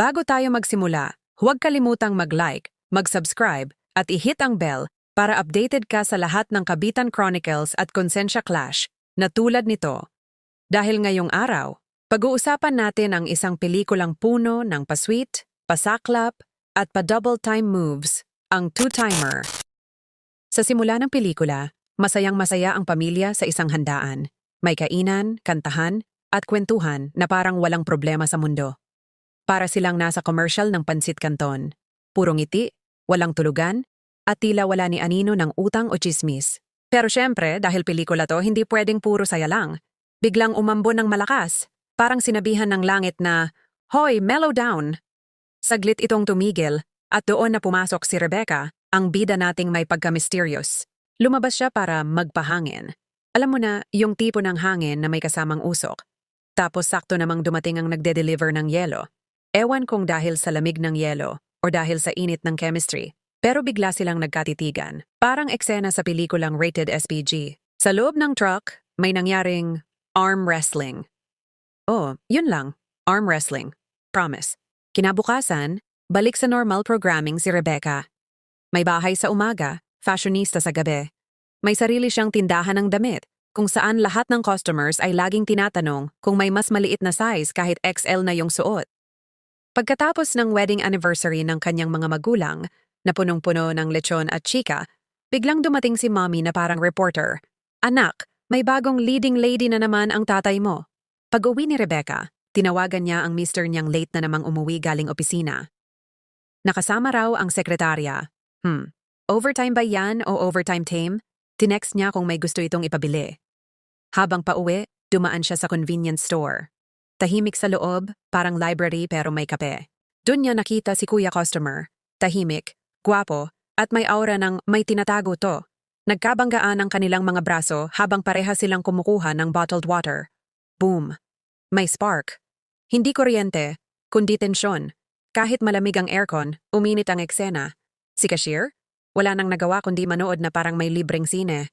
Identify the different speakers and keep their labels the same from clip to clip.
Speaker 1: Bago tayo magsimula, huwag kalimutang mag-like, mag-subscribe, at i-hit ang bell para updated ka sa lahat ng Kabitan Chronicles at Konsensya Clash na tulad nito. Dahil ngayong araw, pag-uusapan natin ang isang pelikulang puno ng pasweet, pasaklap, at pa-double time moves, ang two-timer. Sa simula ng pelikula, masayang-masaya ang pamilya sa isang handaan. May kainan, kantahan, at kwentuhan na parang walang problema sa mundo. Para silang nasa commercial ng Pansit Canton. Puro ngiti, walang tulugan, at tila wala ni anino ng utang o chismis. Pero syempre, dahil pelikula to, hindi pwedeng puro saya lang. Biglang umambo ng malakas, parang sinabihan ng langit na, Hoy, mellow down! Saglit itong tumigil, at doon na pumasok si Rebecca, ang bida nating may pagka-mysterious. Lumabas siya para magpahangin. Alam mo na, yung tipo ng hangin na may kasamang usok. Tapos sakto namang dumating ang nagde-deliver ng yelo. Ewan kung dahil sa lamig ng yelo o dahil sa init ng chemistry. Pero bigla silang nagkatitigan. Parang eksena sa pelikulang rated SPG. Sa loob ng truck, may nangyaring arm wrestling. Oh, yun lang. Arm wrestling. Promise. Kinabukasan, balik sa normal programming si Rebecca. May bahay sa umaga, fashionista sa gabi. May sarili siyang tindahan ng damit, kung saan lahat ng customers ay laging tinatanong kung may mas maliit na size kahit XL na yung suot. Pagkatapos ng wedding anniversary ng kanyang mga magulang, na punong-puno ng lechon at chika, biglang dumating si mommy na parang reporter. Anak, may bagong leading lady na naman ang tatay mo. Pag-uwi ni Rebecca, tinawagan niya ang mister niyang late na namang umuwi galing opisina. Nakasama raw ang sekretarya. Hmm, overtime ba yan o overtime tame? Tinext niya kung may gusto itong ipabili. Habang pauwi, dumaan siya sa convenience store. Tahimik sa loob, parang library pero may kape. Doon niya nakita si kuya customer. Tahimik, gwapo, at may aura ng may tinatago to. Nagkabanggaan ang kanilang mga braso habang pareha silang kumukuha ng bottled water. Boom. May spark. Hindi kuryente, kundi tensyon. Kahit malamig ang aircon, uminit ang eksena. Si cashier? Wala nang nagawa kundi manood na parang may libreng sine.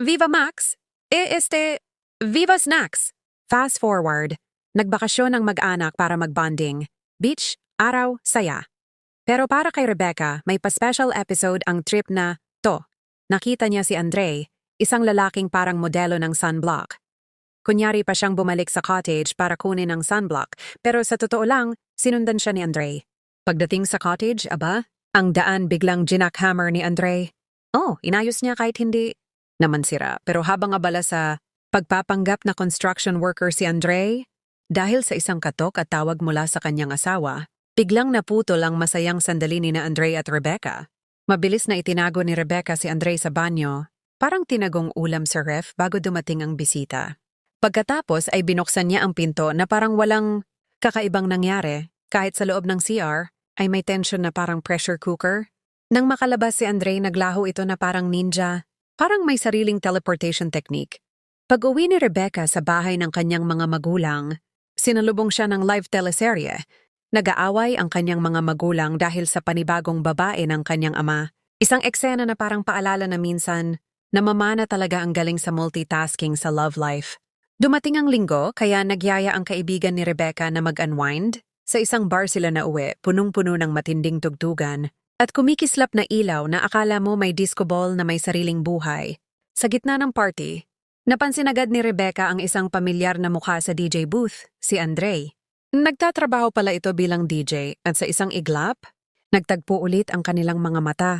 Speaker 1: Viva Max! E este, Viva Snacks! Fast forward, nagbakasyon ang mag-anak para mag-bonding. Beach, araw, saya. Pero para kay Rebecca, may pa-special episode ang trip na, to. Nakita niya si Andre, isang lalaking parang modelo ng sunblock. Kunyari pa siyang bumalik sa cottage para kunin ang sunblock, pero sa totoo lang, sinundan siya ni Andre. Pagdating sa cottage, aba, ang daan biglang ginakhammer ni Andre. Oh, inayos niya kahit hindi naman sira. Pero habang abala sa pagpapanggap na construction worker si Andre, dahil sa isang katok at tawag mula sa kanyang asawa, biglang naputol ang masayang sandali ni na Andre at Rebecca. Mabilis na itinago ni Rebecca si Andre sa banyo, parang tinagong ulam sa ref bago dumating ang bisita. Pagkatapos ay binuksan niya ang pinto na parang walang kakaibang nangyari, kahit sa loob ng CR ay may tension na parang pressure cooker. Nang makalabas si Andre, naglaho ito na parang ninja, parang may sariling teleportation technique. Pag-uwi ni Rebecca sa bahay ng kanyang mga magulang, sinalubong siya ng live teleserye. Nag-aaway ang kanyang mga magulang dahil sa panibagong babae ng kanyang ama. Isang eksena na parang paalala na minsan, namamana talaga ang galing sa multitasking sa love life. Dumating ang linggo kaya nagyaya ang kaibigan ni Rebecca na mag-unwind. Sa isang bar sila na uwi, punong-puno ng matinding tugtugan, at kumikislap na ilaw na akala mo may disco ball na may sariling buhay. Sa gitna ng party, napansin agad ni Rebecca ang isang pamilyar na mukha sa DJ booth, si Andre. Nagtatrabaho pala ito bilang DJ at sa isang iglap, nagtagpo ulit ang kanilang mga mata.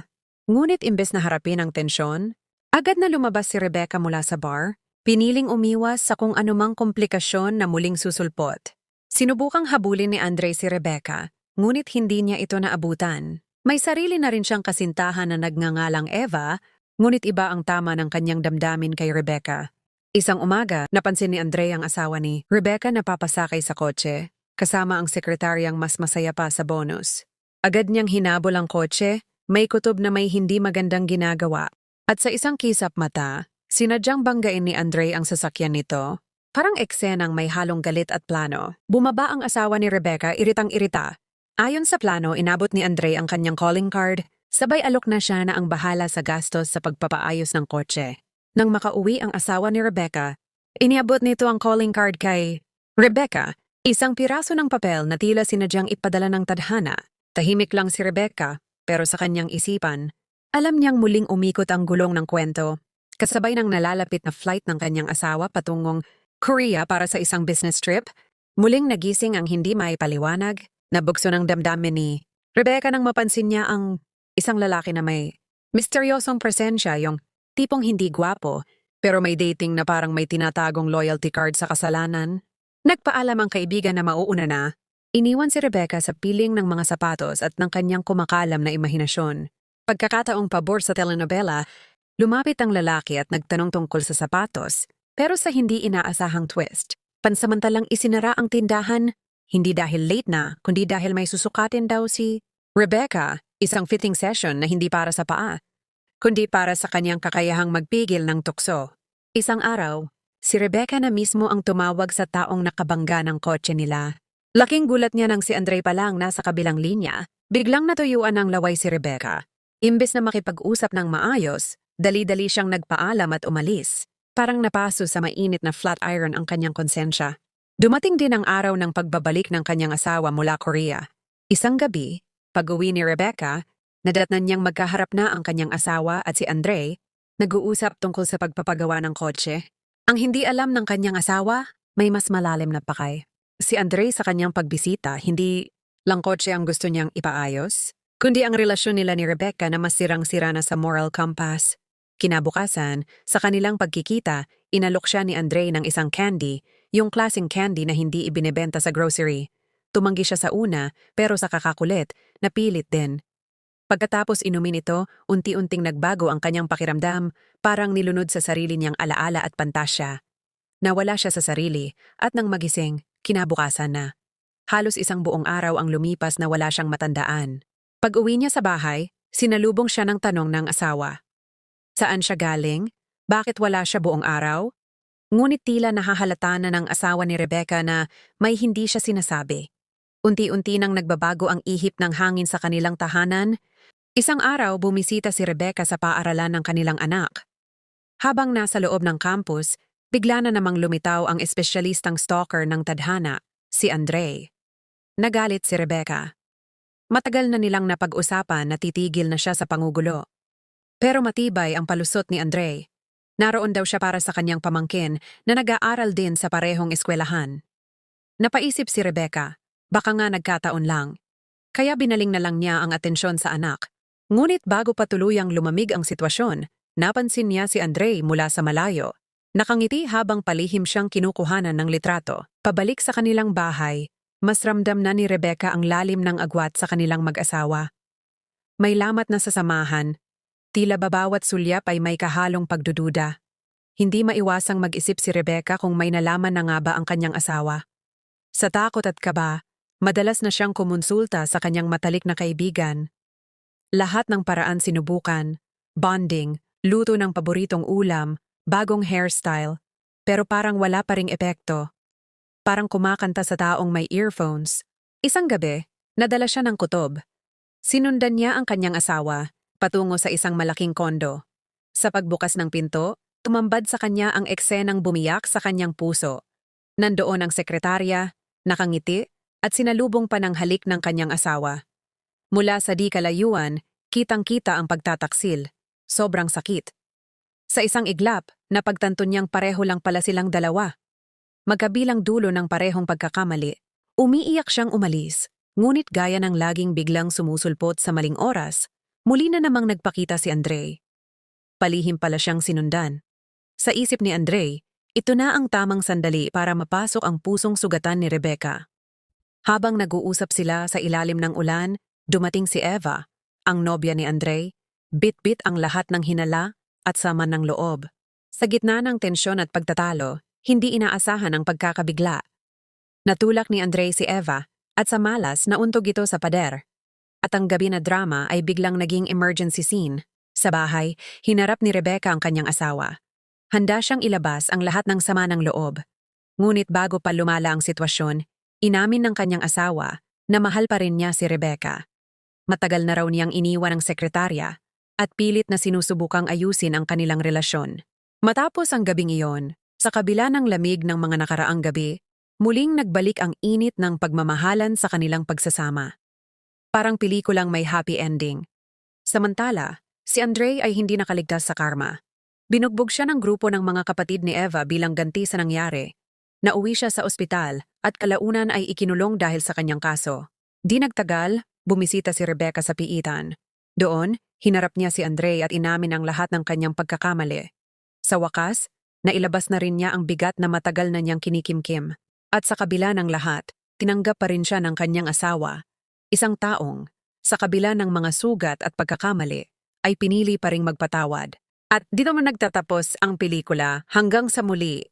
Speaker 1: Ngunit imbes na harapin ang tensyon, agad na lumabas si Rebecca mula sa bar, piniling umiwas sa kung anumang komplikasyon na muling susulpot. Sinubukang habulin ni Andre si Rebecca, ngunit hindi niya ito naabutan. May sarili na rin siyang kasintahan na nagngangalang Eva, ngunit iba ang tama ng kanyang damdamin kay Rebecca. Isang umaga, napansin ni Andre ang asawa ni Rebecca na papasakay sa kotse, kasama ang sekretaryang mas masaya pa sa bonus. Agad niyang hinabol ang kotse, may kutob na may hindi magandang ginagawa. At sa isang kisap mata, sinadyang banggain ni Andre ang sasakyan nito Parang eksenang may halong galit at plano. Bumaba ang asawa ni Rebecca iritang-irita. Ayon sa plano, inabot ni Andre ang kanyang calling card. Sabay alok na siya na ang bahala sa gastos sa pagpapaayos ng kotse. Nang makauwi ang asawa ni Rebecca, iniabot nito ang calling card kay Rebecca. Isang piraso ng papel na tila sinadyang ipadala ng tadhana. Tahimik lang si Rebecca, pero sa kanyang isipan, alam niyang muling umikot ang gulong ng kwento. Kasabay ng nalalapit na flight ng kanyang asawa patungong Korea para sa isang business trip, muling nagising ang hindi maipaliwanag, nabukso ng damdamin ni Rebecca nang mapansin niya ang isang lalaki na may misteryosong presensya, yung tipong hindi gwapo, pero may dating na parang may tinatagong loyalty card sa kasalanan. Nagpaalam ang kaibigan na mauuna na. Iniwan si Rebecca sa piling ng mga sapatos at ng kanyang kumakalam na imahinasyon. Pagkakataong pabor sa telenovela, lumapit ang lalaki at nagtanong tungkol sa sapatos, pero sa hindi inaasahang twist. Pansamantalang isinara ang tindahan, hindi dahil late na, kundi dahil may susukatin daw si Rebecca, isang fitting session na hindi para sa paa, kundi para sa kanyang kakayahang magpigil ng tukso. Isang araw, si Rebecca na mismo ang tumawag sa taong nakabangga ng kotse nila. Laking gulat niya nang si Andre pa lang nasa kabilang linya, biglang natuyuan ng laway si Rebecca. Imbes na makipag-usap ng maayos, dali-dali siyang nagpaalam at umalis. Parang napaso sa mainit na flat iron ang kanyang konsensya. Dumating din ang araw ng pagbabalik ng kanyang asawa mula Korea. Isang gabi, pag-uwi ni Rebecca, nadatnan niyang magkaharap na ang kanyang asawa at si Andre, nag-uusap tungkol sa pagpapagawa ng kotse. Ang hindi alam ng kanyang asawa, may mas malalim na pakay. Si Andre sa kanyang pagbisita, hindi lang kotse ang gusto niyang ipaayos, kundi ang relasyon nila ni Rebecca na mas sirang-sira na sa moral compass. Kinabukasan, sa kanilang pagkikita, inalok siya ni Andre ng isang candy, yung klaseng candy na hindi ibinebenta sa grocery. Tumanggi siya sa una, pero sa kakakulit, napilit din. Pagkatapos inumin ito, unti-unting nagbago ang kanyang pakiramdam, parang nilunod sa sarili niyang alaala at pantasya. Nawala siya sa sarili, at nang magising, kinabukasan na. Halos isang buong araw ang lumipas na wala siyang matandaan. Pag uwi niya sa bahay, sinalubong siya ng tanong ng asawa. Saan siya galing? Bakit wala siya buong araw? Ngunit tila nahahalata na ng asawa ni Rebecca na may hindi siya sinasabi. Unti-unti nang nagbabago ang ihip ng hangin sa kanilang tahanan, isang araw bumisita si Rebecca sa paaralan ng kanilang anak. Habang nasa loob ng campus, bigla na namang lumitaw ang espesyalistang stalker ng tadhana, si Andre. Nagalit si Rebecca. Matagal na nilang napag-usapan na titigil na siya sa pangugulo. Pero matibay ang palusot ni Andre. Naroon daw siya para sa kanyang pamangkin na nag-aaral din sa parehong eskwelahan. Napaisip si Rebecca, baka nga nagkataon lang. Kaya binaling na lang niya ang atensyon sa anak. Ngunit bago pa tuluyang lumamig ang sitwasyon, napansin niya si Andre mula sa malayo. Nakangiti habang palihim siyang kinukuhanan ng litrato. Pabalik sa kanilang bahay, mas ramdam na ni Rebecca ang lalim ng agwat sa kanilang mag-asawa. May lamat na sa samahan, tila babawat sulyap ay may kahalong pagdududa. Hindi maiwasang mag-isip si Rebecca kung may nalaman na nga ba ang kanyang asawa. Sa takot at kaba, madalas na siyang kumonsulta sa kanyang matalik na kaibigan. Lahat ng paraan sinubukan, bonding, luto ng paboritong ulam, bagong hairstyle, pero parang wala pa ring epekto. Parang kumakanta sa taong may earphones. Isang gabi, nadala siya ng kutob. Sinundan niya ang kanyang asawa, patungo sa isang malaking kondo. Sa pagbukas ng pinto, tumambad sa kanya ang eksenang bumiyak sa kanyang puso. Nandoon ang sekretarya, nakangiti, at sinalubong pa ng halik ng kanyang asawa. Mula sa di kalayuan, kitang-kita ang pagtataksil. Sobrang sakit. Sa isang iglap, napagtanto niyang pareho lang pala silang dalawa. Magkabilang dulo ng parehong pagkakamali, umiiyak siyang umalis, ngunit gaya ng laging biglang sumusulpot sa maling oras, muli na namang nagpakita si Andre. Palihim pala siyang sinundan. Sa isip ni Andre, ito na ang tamang sandali para mapasok ang pusong sugatan ni Rebecca. Habang nag-uusap sila sa ilalim ng ulan, dumating si Eva, ang nobya ni Andre, bit-bit ang lahat ng hinala at sama ng loob. Sa gitna ng tensyon at pagtatalo, hindi inaasahan ang pagkakabigla. Natulak ni Andre si Eva at sa malas nauntog ito sa pader. At ang gabi na drama ay biglang naging emergency scene. Sa bahay, hinarap ni Rebecca ang kanyang asawa. Handa siyang ilabas ang lahat ng sama ng loob. Ngunit bago pa lumala ang sitwasyon, inamin ng kanyang asawa na mahal pa rin niya si Rebecca. Matagal na raw niyang iniwan ang sekretarya at pilit na sinusubukang ayusin ang kanilang relasyon. Matapos ang gabing iyon, sa kabila ng lamig ng mga nakaraang gabi, muling nagbalik ang init ng pagmamahalan sa kanilang pagsasama. Parang pelikulang may happy ending. Samantala, si Andre ay hindi nakaligtas sa karma. Binugbog siya ng grupo ng mga kapatid ni Eva bilang ganti sa nangyari. Nauwi siya sa ospital at kalaunan ay ikinulong dahil sa kanyang kaso. Di nagtagal, bumisita si Rebecca sa piitan. Doon, hinarap niya si Andre at inamin ang lahat ng kanyang pagkakamali. Sa wakas, nailabas na rin niya ang bigat na matagal na niyang kinikimkim. At sa kabila ng lahat, tinanggap pa rin siya ng kanyang asawa. Isang taong, sa kabila ng mga sugat at pagkakamali, ay pinili pa ring magpatawad. At dito man nagtatapos ang pelikula hanggang sa muli